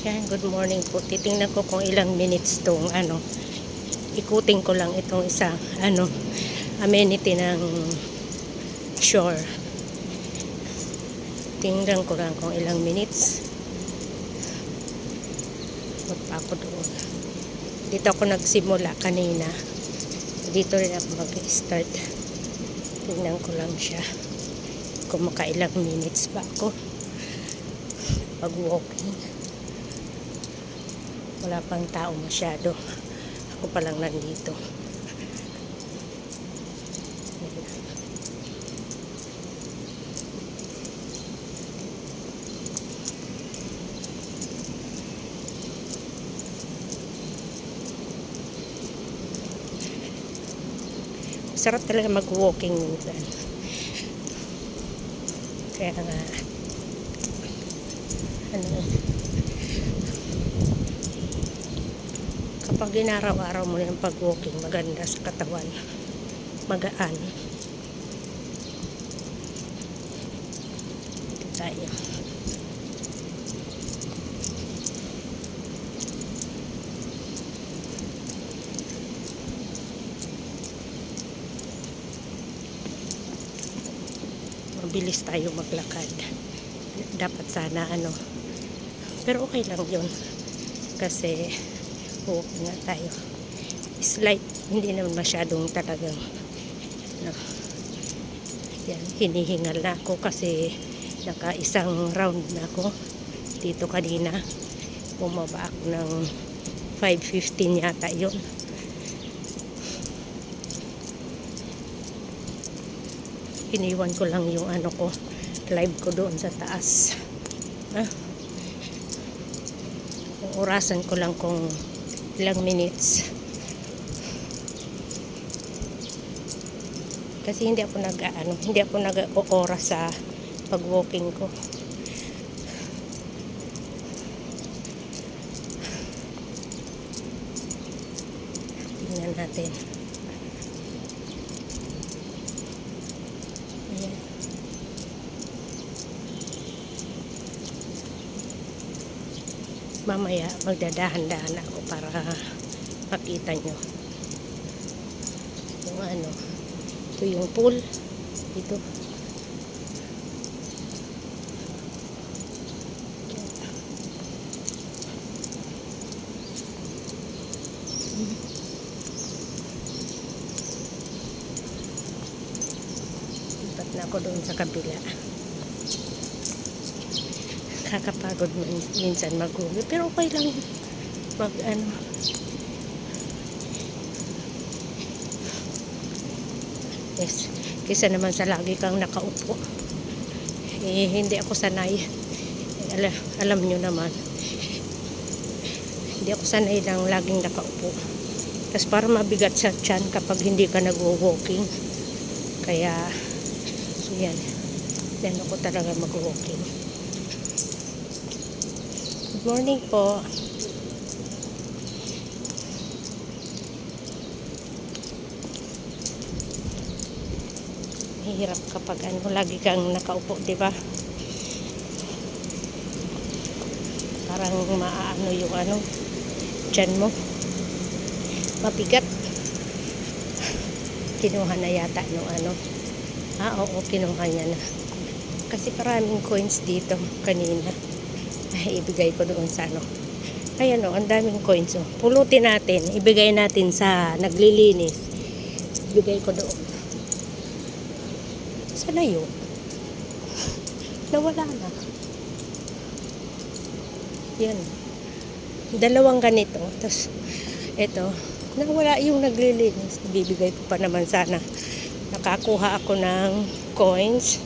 Yan, good morning po. Titingnan ko kung ilang minutes tong ano, ikutin ko lang itong isang ano, amenity ng shore. Tingnan ko lang kung ilang minutes. Punta ako doon. Dito ako nagsimula kanina. Dito rin ako mag-start. Tingnan ko lang siya. Kung makailang minutes ba ako pag walking wala pang tao masyado. Ako pa lang nandito. Sarap talaga mag-walking minsan. Kaya nga ano kapag ginaraw-araw mo yung pag-walking maganda sa katawan. Magaan. Ito tayo mabilis tayo maglakad. Dapat sana ano. Pero okay lang yun. Kasi walking nga tayo. Slight hindi naman masyadong talagang no, yan, hinihingal na ako kasi naka isang round na ako. Dito kanina bumaba ako ng 5.15 yata yun. Iniwan ko lang yung ano ko live ko doon sa taas. Ah. Yung orasan ko lang kung ilang minutes. Kasi hindi ako nag ano, hindi ako nag oras sa pag walking ko tingnan natin Ayan. Mamaya magdadahan-dahan ako para makita nyo. Yung ano ito yung pool. Dito lipat na ako doon sa kabila kakapagod min- minsan mag pero okay lang mag ano. Yes. Kisa naman sa lagi kang nakaupo. Eh, hindi ako sanay. Eh, ala, alam nyo naman. Hindi ako sanay lang laging nakaupo. Tapos para mabigat sa tiyan kapag hindi ka nag-walking. Kaya so yan. Yan ako talaga mag-walking Good morning po. Mahirap kapag ano, lagi kang nakaupo, di ba? Parang maaano yung ano, dyan mo. Mabigat. Kinuha na yata nung ano. Ah, oo, kinuha niya na. Kasi maraming coins dito kanina ibigay ko doon sa ano. Ayan o, ang daming coins o. Pulutin natin, ibigay natin sa naglilinis. Ibigay ko doon. Sana yun? Nawala na. Yan. Dalawang ganito. Tapos, ito, nawala yung naglilinis. Bibigay ko pa naman sana. Nakakuha ako ng coins.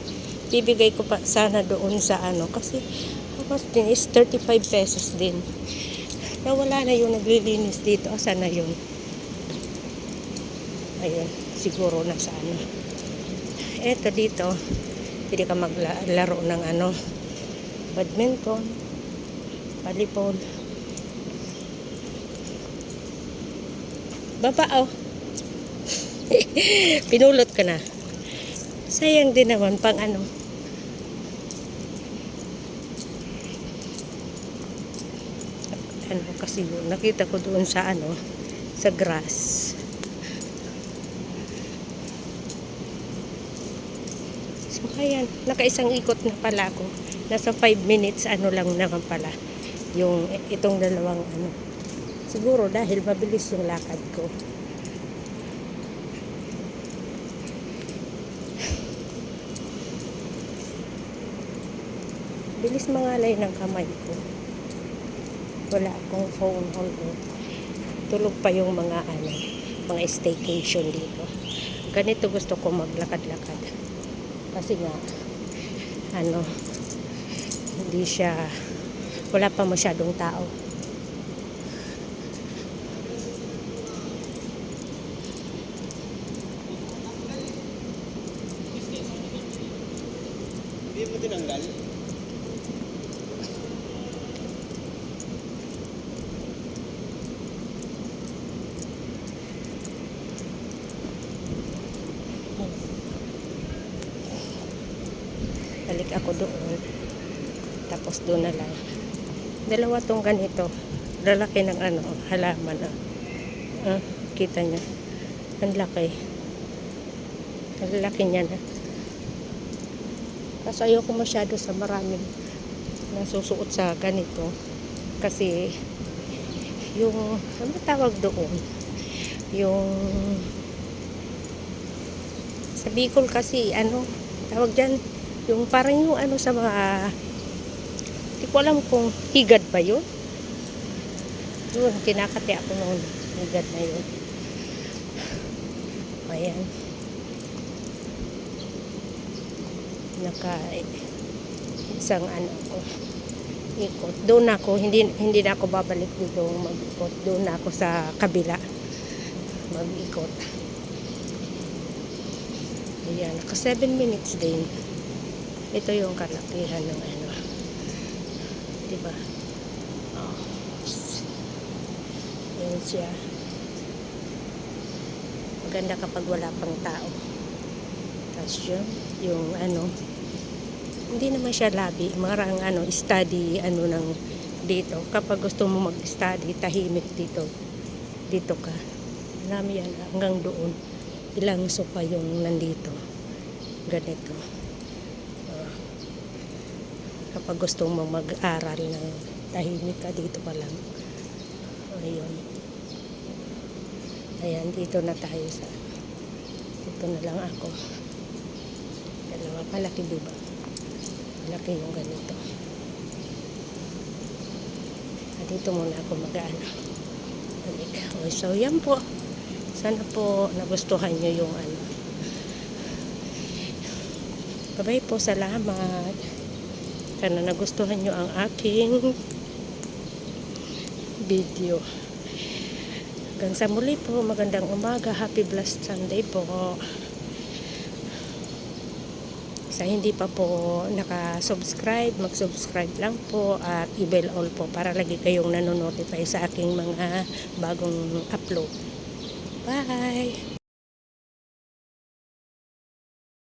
Bibigay ko pa sana doon sa ano. Kasi, cost din is 35 pesos din. Nawala na yung naglilinis dito. Asa na yun? Ayun, siguro nasa ano. Eto dito, pwede ka maglaro ng ano, badminton, volleyball. Baba oh. Pinulot ka na. Sayang din naman pang ano. Ano kasi yun, nakita ko doon sa ano, sa grass. So, ayan, nakaisang ikot na pala ako. Nasa 5 minutes, ano lang naman pala. Yung itong dalawang ano. Siguro dahil mabilis yung lakad ko. Bilis mangalay ng kamay ko. Wala akong phone holder. Tulog pa yung mga ano, mga staycation dito. Ganito gusto ko maglakad-lakad. Kasi nga, ano, hindi siya, wala pa masyadong tao. Hindi mo tinanggal? Ako doon. Tapos doon na lang. Dalawa tong ganito. Lalaki ng ano, halaman. Ah. Ah, kita niya. Ang laki. Ang laki niya na. Kaso ayoko masyado sa maraming nasusuot sa ganito. Kasi yung, ano tawag doon? Yung sa Bicol kasi, ano, tawag dyan, yung parang yung ano sa mga hindi ko alam kung higad ba yun. Yun, kinakati ako noon higad na yun. Ayan. Naka isang ano ko ikot. Doon ako hindi hindi na ako babalik dito mag-ikot. Doon ako sa kabila mag-ikot. Ayan naka 7 minutes din ito yung kalakihan ng ano. Diba? Oh. Yan siya. Maganda kapag wala pang tao. Tapos yun, yung ano, hindi naman siya labi. Marang ano, study, ano ng dito. Kapag gusto mo mag-study, tahimik dito. Dito ka. Marami yan, hanggang doon. Ilang sopa yung nandito. Ganito kapag gusto mo mag-aral ng tahimik ka dito pa lang. Ayun. Ayan dito na tayo sa dito na lang ako. Dalawa malaki diba malaki yung ganito. Ah, dito muna ako mag-ano so yan po. Sana po nagustuhan nyo yung ano. Bye bye po salamat sana nagustuhan nyo ang aking video. Hanggang sa muli po, magandang umaga, happy blessed Sunday po. Sa hindi pa po naka-subscribe, mag-subscribe lang po at i-bell all po para lagi kayong nanonotify sa aking mga bagong upload. Bye!